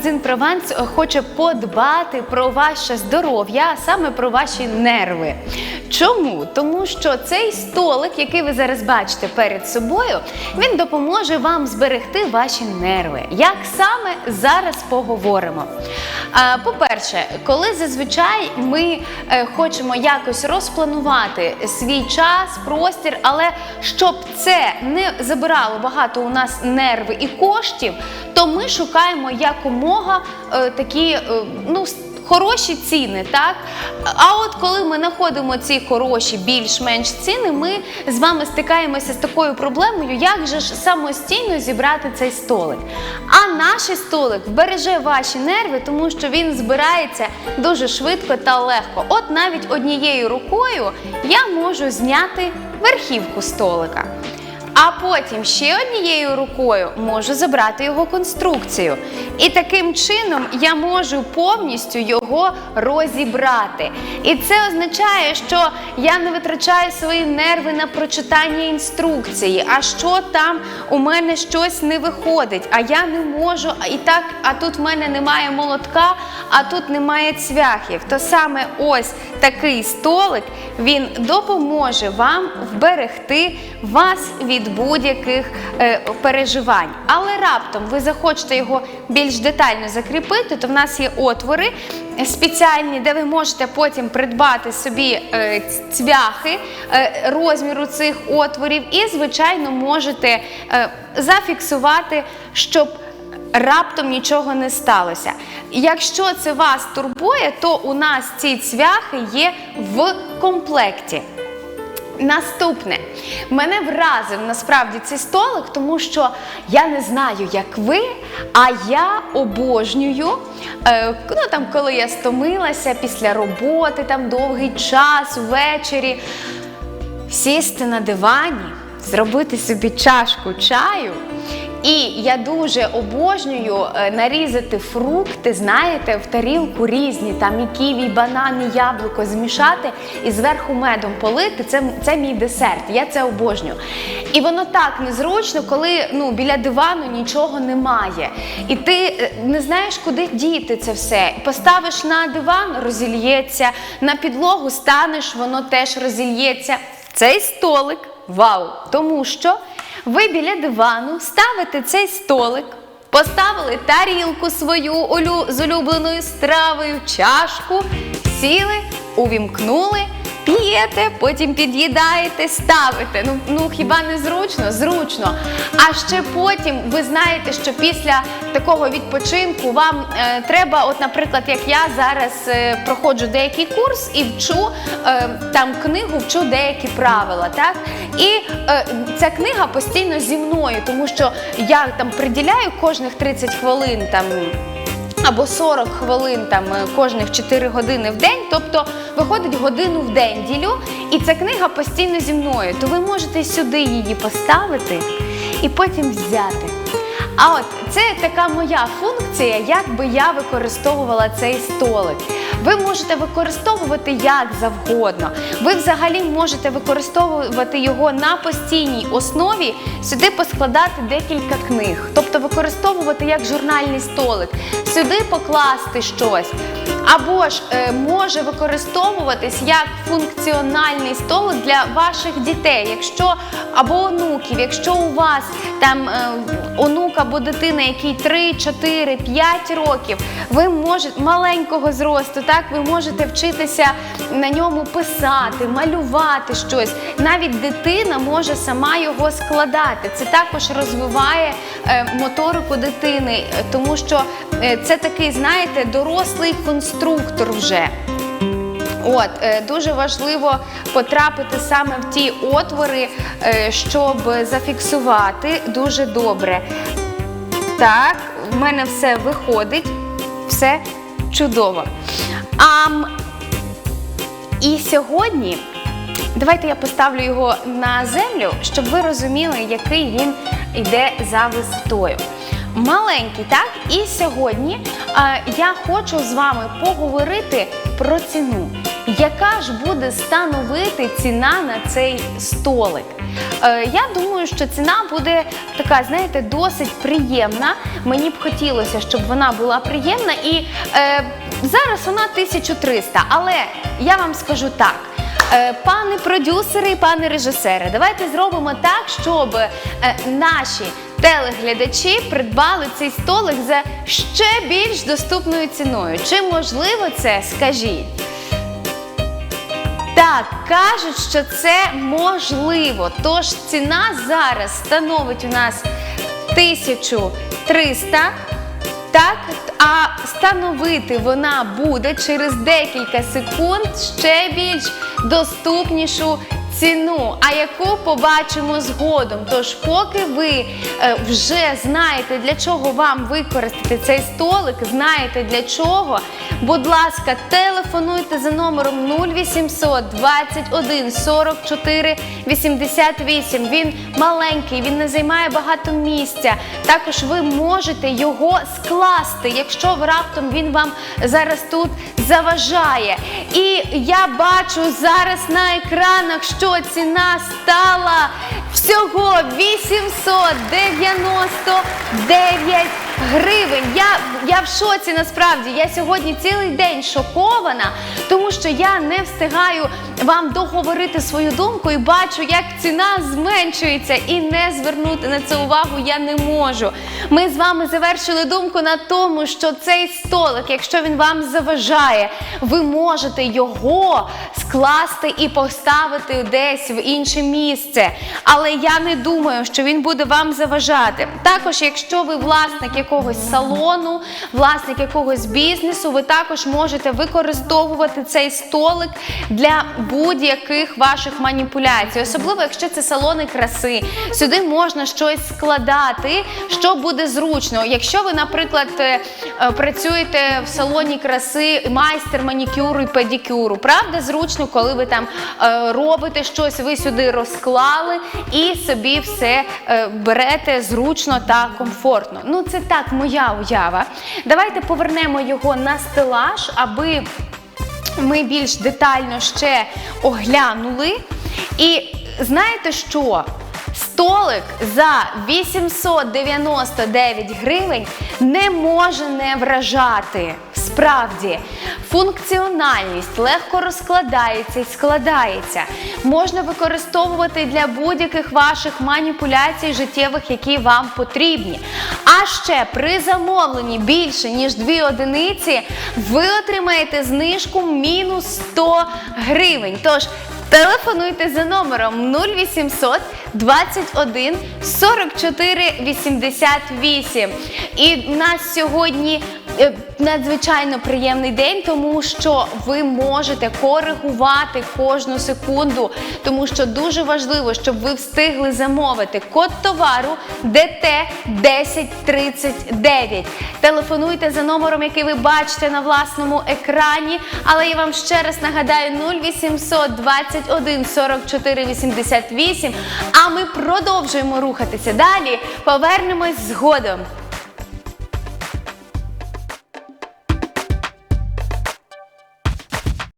магазин Прованс хоче подбати про ваше здоров'я, а саме про ваші нерви. Чому? Тому що цей столик, який ви зараз бачите перед собою, він допоможе вам зберегти ваші нерви. Як саме зараз поговоримо? По-перше, коли зазвичай ми е, хочемо якось розпланувати свій час, простір, але щоб це не забирало багато у нас нерви і коштів, то ми шукаємо якомога е, такі е, ну, хороші ціни, так? А от коли ми знаходимо ці хороші, більш-менш ціни, ми з вами стикаємося з такою проблемою, як же ж самостійно зібрати цей столик. А наш столик вбереже ваші нерви, тому що він збирається дуже швидко та легко. От навіть однією рукою я можу зняти верхівку столика. А потім ще однією рукою можу забрати його конструкцію. І таким чином я можу повністю його розібрати. І це означає, що я не витрачаю свої нерви на прочитання інструкції. А що там у мене щось не виходить, а я не можу, і так, а тут в мене немає молотка, а тут немає цвяхів. То саме ось такий столик він допоможе вам вберегти вас від будь-яких е, переживань. Але раптом ви захочете його більш детально закріпити, то в нас є отвори спеціальні, де ви можете потім придбати собі е, цвяхи е, розміру цих отворів, і, звичайно, можете е, зафіксувати, щоб раптом нічого не сталося. Якщо це вас турбує, то у нас ці цвяхи є в комплекті. Наступне мене вразив насправді цей столик, тому що я не знаю, як ви, а я обожнюю. Е, ну там, коли я стомилася після роботи, там довгий час ввечері, сісти на дивані, зробити собі чашку чаю. І я дуже обожнюю е, нарізати фрукти, знаєте, в тарілку різні, там і ківі, і банан, і яблуко змішати і зверху медом полити. Це, це мій десерт. Я це обожнюю. І воно так незручно, коли ну, біля дивану нічого немає. І ти е, не знаєш, куди діти це все. Поставиш на диван, розільється, на підлогу станеш, воно теж розільється. Цей столик вау! Тому що ви біля дивану ставите цей столик, поставили тарілку свою улю- з улюбленою стравою, чашку, сіли, увімкнули, п'єте, потім під'їдаєте, ставите. Ну, ну хіба не зручно? Зручно. А ще потім ви знаєте, що після такого відпочинку вам е, треба, от, наприклад, як я зараз е, проходжу деякий курс і вчу е, там книгу, вчу деякі правила, так? І е, ця книга постійно зі мною, тому що я там приділяю кожних 30 хвилин там або 40 хвилин там е, кожних 4 години в день, тобто виходить годину в день ділю, і ця книга постійно зі мною. То ви можете сюди її поставити і потім взяти. А от це така моя функція, як би я використовувала цей столик. Ви можете використовувати як завгодно. Ви взагалі можете використовувати його на постійній основі, сюди поскладати декілька книг, тобто використовувати як журнальний столик, сюди покласти щось. Або ж е, може використовуватись як функціональний столик для ваших дітей, якщо або онуків, якщо у вас там е, онук або дитина, який 3, 4, 5 років, ви можете маленького зросту, так ви можете вчитися на ньому писати, малювати щось. Навіть дитина може сама його складати. Це також розвиває е, моторику дитини, тому що е, це такий, знаєте, дорослий конструктор вже. От е, дуже важливо потрапити саме в ті отвори, щоб зафіксувати дуже добре. Так, в мене все виходить, все чудово. А, і сьогодні давайте я поставлю його на землю, щоб ви розуміли, який він йде за висотою. Маленький, так? І сьогодні е, я хочу з вами поговорити про ціну. яка ж буде становити ціна на цей столик? Е, я думаю, що ціна буде така, знаєте, досить приємна. Мені б хотілося, щоб вона була приємна. І е, зараз вона 1300. Але я вам скажу так. Е, Пане продюсери пане режисери, давайте зробимо так, щоб е, наші телеглядачі придбали цей столик за ще більш доступною ціною. Чи можливо це? Скажіть. Так, кажуть, що це можливо. Тож ціна зараз становить у нас 1300. Так, а становити вона буде через декілька секунд ще більш доступнішу ціну, а яку побачимо згодом. Тож, поки ви е, вже знаєте, для чого вам використати цей столик, знаєте для чого, будь ласка, телефонуйте за номером 0800 21 44 88. Він маленький, він не займає багато місця. Також ви можете його скласти, якщо раптом він вам зараз тут заважає. І я бачу зараз на екранах, що ціна стала всього 899 гривень. Я, я в шоці насправді. Я сьогодні цілий день шокована, тому що я не встигаю вам договорити свою думку і бачу, як ціна зменшується, і не звернути на це увагу я не можу. Ми з вами завершили думку на тому, що цей столик, якщо він вам заважає, ви можете його скласти і поставити десь в інше місце. Але я не думаю, що він буде вам заважати. Також, якщо ви власник салону, власник якогось бізнесу, ви також можете використовувати цей столик для будь-яких ваших маніпуляцій, особливо якщо це салони краси. Сюди можна щось складати, що буде зручно. Якщо ви, наприклад, е, е, працюєте в салоні краси, майстер манікюру і педикюру, правда, зручно, коли ви там е, робите щось, ви сюди розклали і собі все берете зручно та комфортно. Ну, це так, моя уява. Давайте повернемо його на стелаж, аби ми більш детально ще оглянули. І знаєте що? Столик за 899 гривень не може не вражати. Справді, функціональність легко розкладається і складається. Можна використовувати для будь-яких ваших маніпуляцій життєвих, які вам потрібні. А ще при замовленні більше ніж дві одиниці, ви отримаєте знижку мінус 100 гривень. Тож Телефонуйте за номером 0800 21 44 88. І в нас сьогодні надзвичайно приємний день, тому що ви можете коригувати кожну секунду, тому що дуже важливо, щоб ви встигли замовити код товару ДТ 1039. Телефонуйте за номером, який ви бачите на власному екрані. Але я вам ще раз нагадаю 0800 21 44 88. А ми продовжуємо рухатися далі. Повернемось згодом.